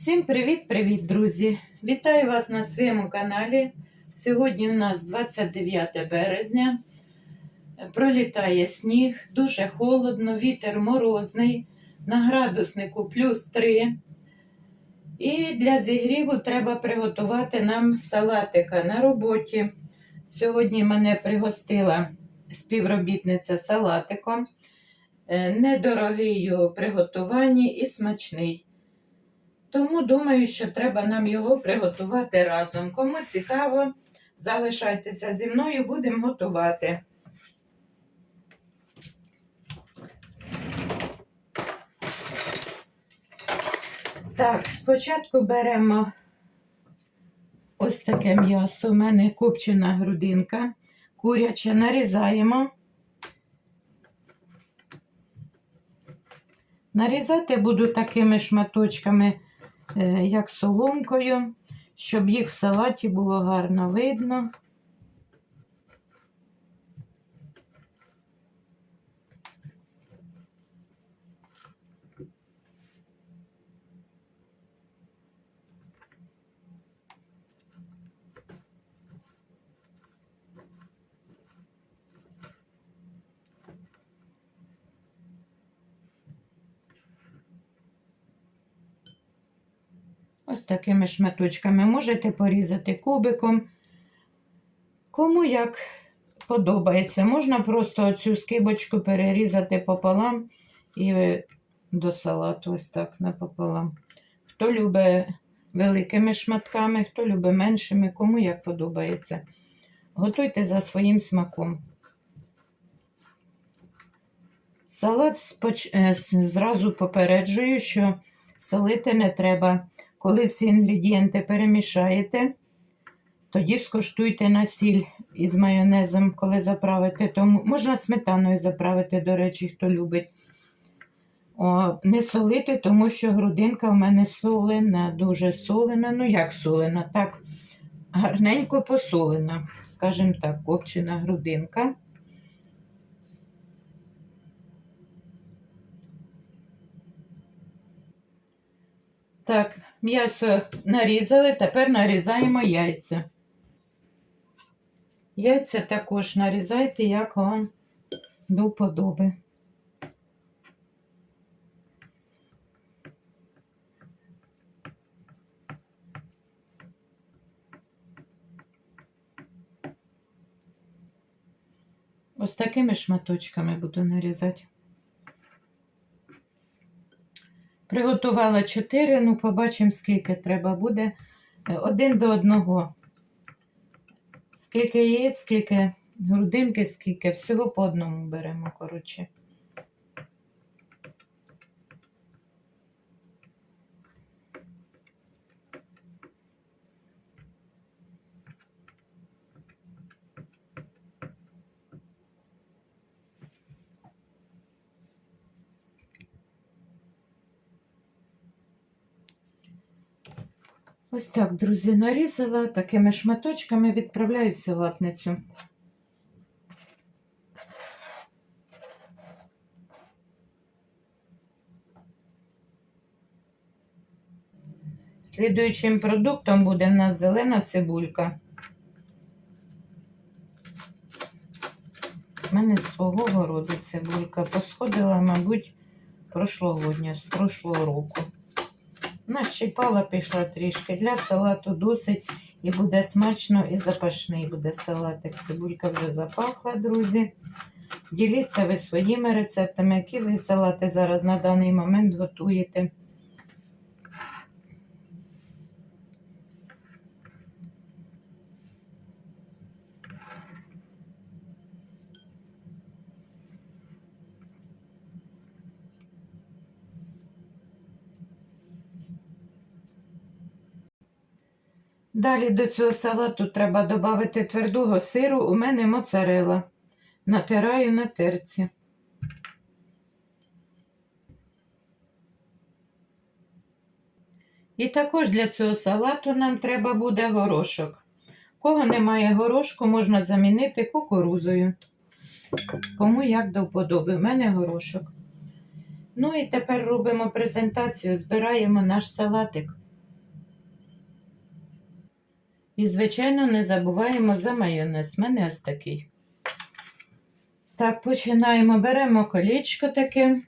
Всім привіт-привіт, друзі! Вітаю вас на своєму каналі. Сьогодні у нас 29 березня. Пролітає сніг, дуже холодно, вітер морозний, на градуснику плюс 3. І для зігріву треба приготувати нам салатика на роботі. Сьогодні мене пригостила співробітниця салатиком. Е, Недорогий у приготуванні і смачний. Тому думаю, що треба нам його приготувати разом. Кому цікаво, залишайтеся зі мною, будемо готувати. Так, спочатку беремо ось таке м'ясо. У мене копчена грудинка, куряче нарізаємо. Нарізати буду такими шматочками як соломкою, щоб їх в салаті було гарно видно. Ось такими шматочками. Можете порізати кубиком. Кому як подобається. Можна просто цю скибочку перерізати пополам і до салату ось так напополам. Хто любить великими шматками, хто любить меншими, кому як подобається. Готуйте за своїм смаком. Салат споч... е, зразу попереджую, що солити не треба. Коли всі інгредієнти перемішаєте, тоді скуштуйте на сіль із майонезом, коли заправите. Тому можна сметаною заправити, до речі, хто любить. О, не солити, тому що грудинка в мене солена, дуже солена. Ну, як солена, так, гарненько посолена, скажімо так, копчена грудинка. Так, м'ясо нарізали, тепер нарізаємо яйця. Яйця також нарізайте, як вам до вподоби. Ось такими шматочками буду нарізати. Приготувала 4, ну побачимо, скільки треба буде. Е, Один до одного. Скільки яєць, скільки грудинки, скільки. Всього по одному беремо, коротше. Ось так, друзі, нарізала такими шматочками, відправляю в салатницю. Слідуючим продуктом буде в нас зелена цибулька. У мене з свого городу цибулька посходила, мабуть, прошлогодня, з прошлого року. Нащипала, пішла трішки. Для салату досить і буде смачно і запашний буде салатик. Цибулька вже запахла, друзі. Діліться ви своїми рецептами, які ви салати зараз на даний момент готуєте. Далі до цього салату треба додати твердого сиру. У мене моцарела. Натираю на терці. І також для цього салату нам треба буде горошок. Кого немає горошку, можна замінити кукурузою. Кому як до вподоби. У мене горошок. Ну і тепер робимо презентацію, збираємо наш салатик. І, звичайно, не забуваємо за майонез. У мене ось такий. Так, починаємо. Беремо колічко таке.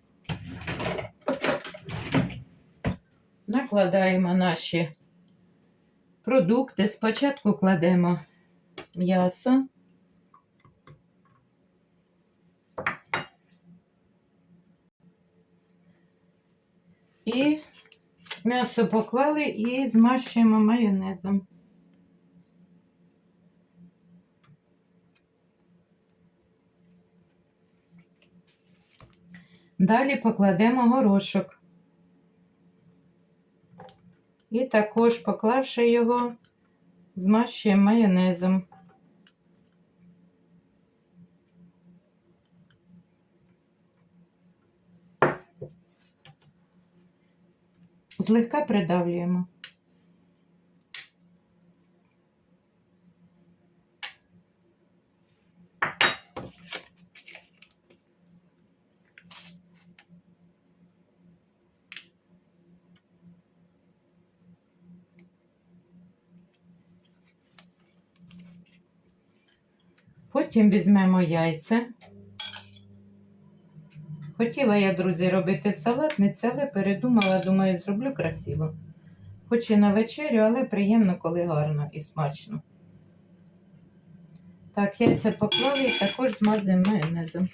Накладаємо наші продукти. Спочатку кладемо м'ясо. І м'ясо поклали і змащуємо майонезом. Далі покладемо горошок. І також, поклавши його, змащуємо майонезом. Злегка придавлюємо. Потім візьмемо яйця. Хотіла я, друзі, робити салатниці, але передумала, думаю, зроблю красиво. Хоч і на вечерю, але приємно, коли гарно і смачно. Так, яйця поклали і також змазуємо майонезом.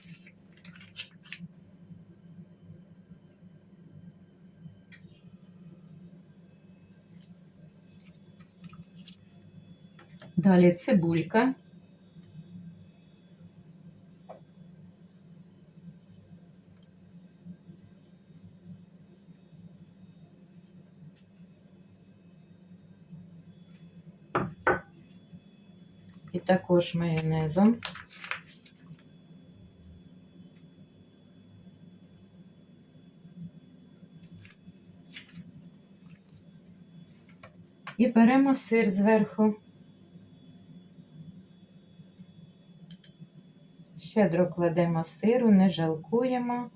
Далі цибулька. І також майонезом. І беремо сир зверху. Щедро кладемо сиру, не жалкуємо.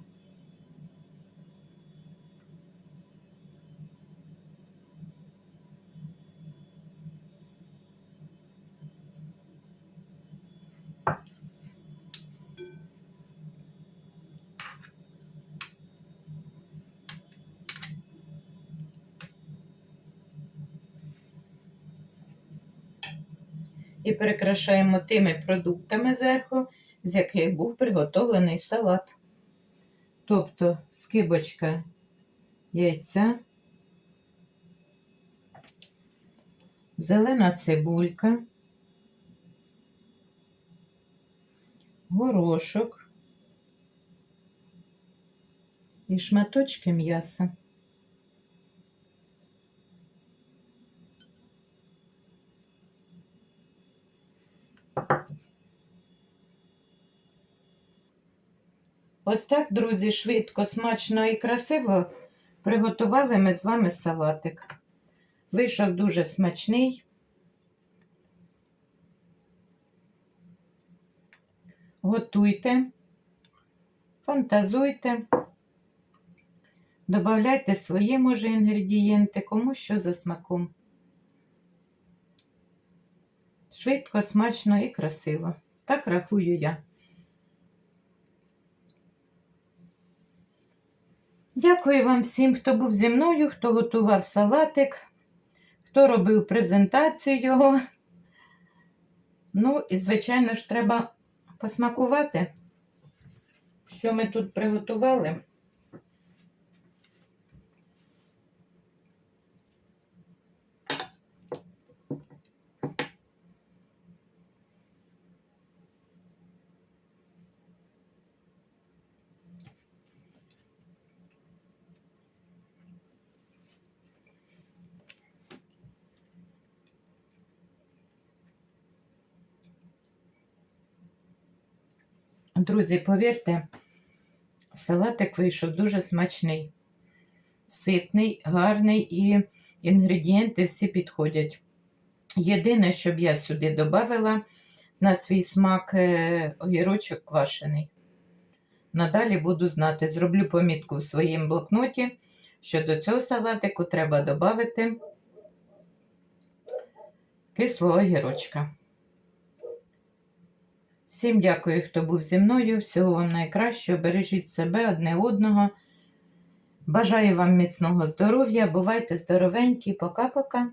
І перекрашаємо тими продуктами зверху, з яких був приготовлений салат. Тобто скибочка яйця, зелена цибулька, горошок і шматочки м'яса. Ось так, друзі, швидко, смачно і красиво приготували ми з вами салатик. Вийшов дуже смачний. Готуйте, фантазуйте, додавайте свої, може, інгредієнти, кому що за смаком. Швидко, смачно і красиво. Так рахую я. Дякую вам всім, хто був зі мною, хто готував салатик, хто робив презентацію його. Ну, і, звичайно ж, треба посмакувати, що ми тут приготували. Друзі, повірте, салатик вийшов дуже смачний, ситний, гарний і інгредієнти всі підходять. Єдине, щоб я сюди додала на свій смак е, огірочок квашений. Надалі буду знати, зроблю помітку в своєму блокноті, що до цього салатику треба додати кислого огірочка. Всім дякую, хто був зі мною. Всього вам найкращого. Бережіть себе одне одного. Бажаю вам міцного здоров'я. Бувайте здоровенькі. Пока-пока.